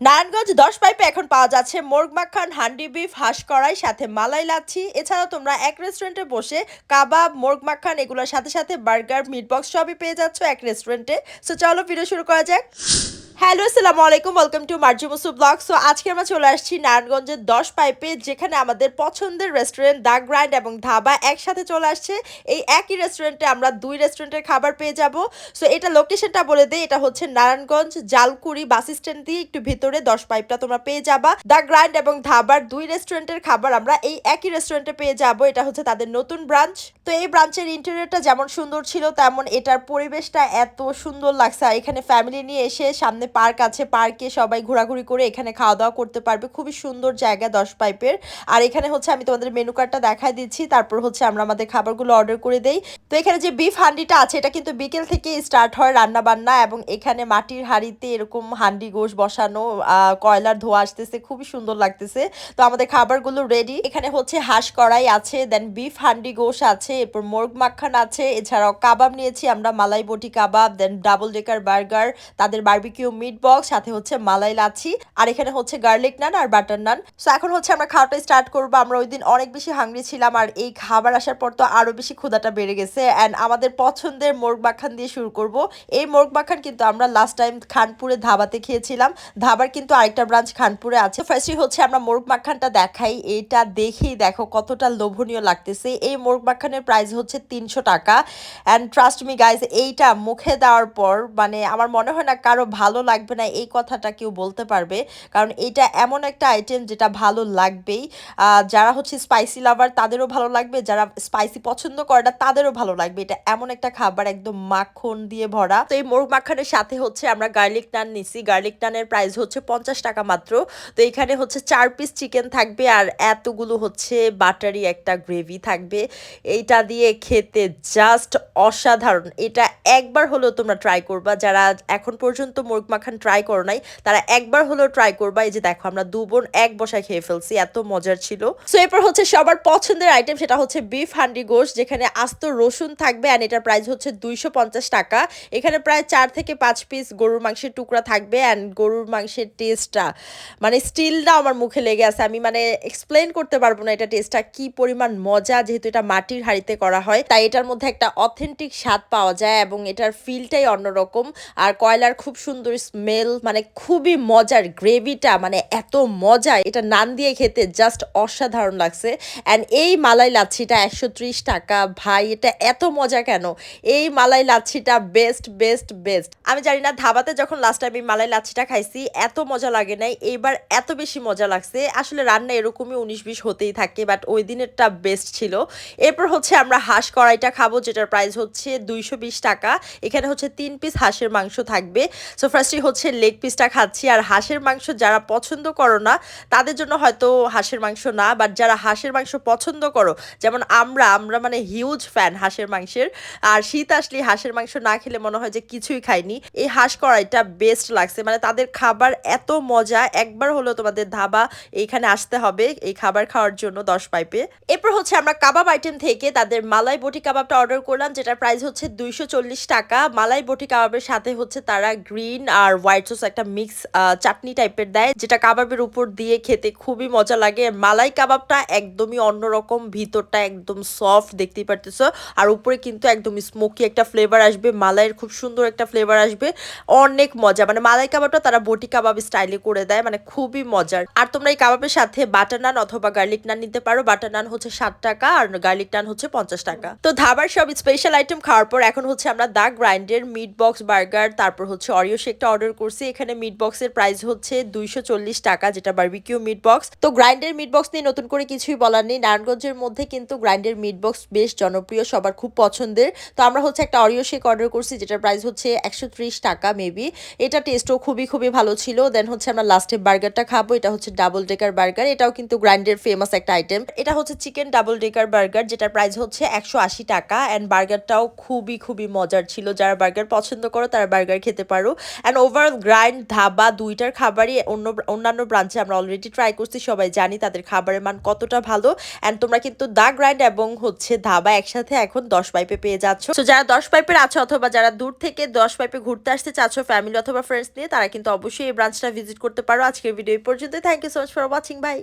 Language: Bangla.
নারায়ণগঞ্জ দশ পাইপে এখন পাওয়া যাচ্ছে মোর্গ মাখান হান্ডি বিফ, হাঁস কড়াই, সাথে মালাই লাচ্ছি। এছাড়াও তোমরা এক রেস্টুরেন্টে বসে কাবাব মোর্গ মাখান এগুলোর সাথে সাথে বার্গার মিট বক্স সবই পেয়ে যাচ্ছ এক রেস্টুরেন্টে সো চলো ভিডিও শুরু করা যাক। হ্যালো, আসসালামু আলাইকুম ওয়েলকাম টু মার্জি মুসু ব্লগ সো আজকে আমরা চলে আসছি নারায়ণগঞ্জের দশ পাইপে, যেখানে আমাদের পছন্দের রেস্টুরেন্ট দা গ্রাইন্ড এবং ধাবা একসাথে চলে আসছে। এই একই রেস্টুরেন্টে আমরা দুই রেস্টুরেন্টের খাবার পেয়ে যাব। সো এটা লোকেশনটা বলে দিই, এটা হচ্ছে নারায়ণগঞ্জ জালকুড়ি বাস স্ট্যান্ড দিয়ে একটু ভিতরে দশ পাইপটা তোমরা পেয়ে যাবা। দা গ্রাইন্ড এবং ধাবার দুই রেস্টুরেন্টের খাবার আমরা এই একই রেস্টুরেন্টে পেয়ে যাব। এটা হচ্ছে তাদের নতুন ব্রাঞ্চ তো এই ব্রাঞ্চের ইন্টেরিয়রটা যেমন সুন্দর ছিল, তেমন এটার পরিবেশটা এত সুন্দর লাগছে। এখানে ফ্যামিলি নিয়ে এসে সামনে পার্ক আছে, পার্কে সবাই ঘোরাঘুরি করে এখানে খাওয়া দাওয়া করতে পারবে। খুবই সুন্দর জায়গা দশ পাইপের। আর এখানে হচ্ছে আমি তোমাদের মেনু কার্ডটা দেখাই দিচ্ছি, তারপর হচ্ছে আমরা আমাদের খাবারগুলো অর্ডার করে দেই। তো এখানে যে বিফ হান্ডিটা আছে, এটা কিন্তু বিকেল থেকে স্টার্ট হয় রান্না বান্না এবং এখানে মাটির হাঁড়িতে এরকম হান্ডি গোশ বসানো কয়লার ধোয়া আসতেছে, খুবই সুন্দর লাগতেছে। তো আমাদের খাবারগুলো রেডি এখানে হচ্ছে হাঁস কড়াই আছে দেন বিফ হান্ডি গোশ আছে, এরপর মোরগ মাখান আছে, এছাড়াও কাবাব নিয়েছি আমরা, malai boti kabab then double decker burger তাদের বারবিকিউ মিট বক্স সাথে হচ্ছে মালাই লাচ্ছি, আর এখানে হচ্ছে গার্লিক নান আর বাটার নান সো এখন হচ্ছে আমরা খাওয়াটা স্টার্ট করব। আমরা ওই দিন অনেক বেশি হাংরি ছিলাম আর এই খাবার আসার পর তো আরও বেশি ক্ষুধাটা বেড়ে গেছে। অ্যান্ড আমাদের পছন্দের মোরগ মাখান দিয়ে শুরু করব। এই মোরগ মাখান কিন্তু আমরা লাস্ট টাইম খানপুরে ধাবাতে খেয়েছিলাম। ধাবার কিন্তু আরেকটা ব্রাঞ্চ খানপুরে আছে। ফার্স্টই হচ্ছে আমরা মোরগ মাখানটা দেখাই। এটা দেখেই দেখো কতটা লোভনীয় লাগতেছে। এই মোরগ মাখানের প্রাইস হচ্ছে তিনশো টাকা। অ্যান্ড ট্রাস্ট মি গাইজ এইটা মুখে দেওয়ার পর মানে আমার মনে হয় না কারও ভালো লাগবে না, এই কথাটা কেউ বলতে পারবে। কারণ এটা এমন একটা আইটেম যেটা ভালো লাগবেই। যারা হচ্ছে স্পাইসি লাভার তাদেরও ভালো লাগবে। যারা স্পাইসি পছন্দ করে না, তাদেরও ভালো লাগবে। এটা এমন একটা খাবার, একদম মাখন দিয়ে ভরা। তো এই মোরগ মাখানের সাথে হচ্ছে আমরা গার্লিক নান নিছি। গার্লিক নানের প্রাইস হচ্ছে পঞ্চাশ টাকা মাত্র। তো এখানে হচ্ছে চার পিস চিকেন থাকবে আর এতগুলো হচ্ছে বাটারি একটা গ্রেভি থাকবে। এইটা দিয়ে খেতে জাস্ট অসাধারণ। এটা একবার হলেও তোমরা ট্রাই করবা। যারা এখন পর্যন্ত মোরগ মাখান ট্রাই করো নাই, তারা একবার হলেও ট্রাই করবা, এই যে দেখো আমরা দু বোন এক বসায় খেয়ে ফেলছি, এত মজার ছিল। সো এরপর হচ্ছে সবার পছন্দের আইটেম সেটা হচ্ছে বিফ হান্ডি গোশ, যেখানে আস্ত রসুন থাকবে অ্যান্ড এটার প্রাইস হচ্ছে দুইশো পঞ্চাশ টাকা। এখানে প্রায় চার থেকে পাঁচ পিস গরুর মাংসের টুকরা থাকবে অ্যান্ড গরুর মাংসের টেস্টটা মানে স্টিলটা আমার মুখে লেগে আছে। আমি মানে এক্সপ্লেন করতে পারব না এটা টেস্টটা কি পরিমাণ মজা, যেহেতু এটা মাটির হাঁড়িতে করা হয়, তাই এটার মধ্যে একটা অথেন্টিক স্বাদ পাওয়া যায় এবং এটার ফিলটাই অন্যরকম। আর কয়লার খুব সুন্দর স্মেল মানে খুবই মজার গ্রেভিটা মানে এত মজা, এটা নান দিয়ে খেতে জাস্ট অসাধারণ লাগছে। অ্যান্ড এই মালাই লাচ্ছিটা একশো ত্রিশ টাকা, ভাই, এটা এত মজা কেন? এই মালাই লাচ্ছিটা বেস্ট বেস্ট বেস্ট আমি জানি না, ধাবাতে যখন লাস্ট টাইম এই মালাই লাচ্ছিটা খাইছি, এত মজা লাগে নাই, এইবার এত বেশি মজা লাগছে। আসলে রান্না এরকমই উনিশ বিশ হতেই থাকে বাট ওই দিনেরটা বেস্ট ছিল। এরপর হচ্ছে আমরা হাঁস কড়াইটা খাব, যেটার প্রাইস হচ্ছে দুইশো বিশ টাকা। এখানে হচ্ছে তিন পিস হাঁসের মাংস থাকবে। সো ফার্স্টই হচ্ছে লেগ পিসটা খাচ্ছি। আর হাঁসের মাংস যারা পছন্দ করো না, তাদের জন্য হয়তো হাঁসের মাংস না। বাট যারা হাঁসের মাংস পছন্দ করো, যেমন আমরা আমরা মানে হিউজ ফ্যান হাঁসের মাংসের। আর শীত আসলে হাঁসের মাংস না খেলে মনে হয় যে কিছুই খাইনি। এই হাঁস কড়াইটা বেস্ট লাগছে। মানে তাদের খাবার এত মজা। একবার হলো তোমাদের ধাবা এইখানে আসতে হবে এই খাবার খাওয়ার জন্য দশ পাইপে। এরপর হচ্ছে আমরা কাবাব আইটেম থেকে তাদের মালাই বটি কাবাবটা অর্ডার করলাম, যেটার প্রাইস হচ্ছে দুইশো চল্লিশ টাকা। মালাই বটি কাবাবের সাথে হচ্ছে তারা গ্রিন আর হোয়াইট সস একটা মিক্স চাটনি টাইপের দেয়, যেটা কাবাবের উপর দিয়ে খেতে খুবই মজা লাগে। মালাই কাবাবটা একদমই অন্যরকম, ভিতরটা একদম সফট দেখতেই পারতেছো। আর উপরে কিন্তু একদম স্মোকি একটা ফ্লেভার আসবে, মালাইয়ের খুব সুন্দর একটা ফ্লেভার আসবে। অনেক মজা মানে মালাই কাবাবটা তারা বটি কাবাব স্টাইলে করে দেয় মানে খুবই মজার। আর তোমরা এই কাবাবের সাথে বাটার নান অথবা গার্লিক নান নিতে পারো। বাটার নান হচ্ছে ষাট টাকা আর গার্লিক নান হচ্ছে পঞ্চাশ টাকা। তো ধাবার সব স্পেশাল আইটেম খাওয়ার পর এখন হচ্ছে আমরা দা গ্রাইন্ডের মিট বক্স বার্গার তারপর হচ্ছে অরিও শেকটা অর্ডার করছি। এখানে মিট বক্সের প্রাইস হচ্ছে দুইশো চল্লিশ টাকা, যেটা বারবিকিউ মিট বক্স তো গ্রাইন্ডের মিট বক্স নিয়ে নতুন করে কিছুই বলার নেই। নারায়ণগঞ্জের মধ্যে কিন্তু গ্রাইন্ডের মিট বক্স বেশ জনপ্রিয়, সবার খুব পছন্দের। তো আমরা হচ্ছে একটা অরিও শেক অর্ডার করছি, যেটার প্রাইস হচ্ছে একশো ত্রিশ টাকা মেবি এটা টেস্টও খুবই খুবই ভালো ছিল। দেন হচ্ছে আমরা লাস্টে বার্গারটা খাব। এটা হচ্ছে ডাবল ডেকার বার্গার এটাও কিন্তু গ্রাইন্ডের ফেমাস একটা আইটেম এটা হচ্ছে চিকেন ডাবল ডেকার বার্গার যেটার প্রাইস হচ্ছে একশো আশি টাকা। অ্যান্ড বার্গারটাও খুবই খুবই মজার ছিল। যারা বার্গার পছন্দ করো, তারা বার্গার খেতে পারো। And and over grind dhaba দুইটার খাবারই অন্য অন্যান্য ব্রাঞ্চে আমরা অলরেডি ট্রাই করছি, সবাই জানি তাদের খাবারের মান কতটা ভালো। অ্যান্ড তোমরা কিন্তু দা গ্রাইন্ড এবং হচ্ছে ধাবা একসাথে এখন দশ পাইপে পেয়ে যাচ্ছ। তো যারা দশ পাইপের আছো অথবা যারা দূর থেকে দশ পাইপে ঘুরতে আসতে চাচ্ছ ফ্যামিলি অথবা ফ্রেন্ডস নিয়ে, তারা কিন্তু অবশ্যই এই ব্রাঞ্চটা ভিজিট করতে পারো। আজকের ভিডিও এই পর্যন্ত thank you so much for watching bye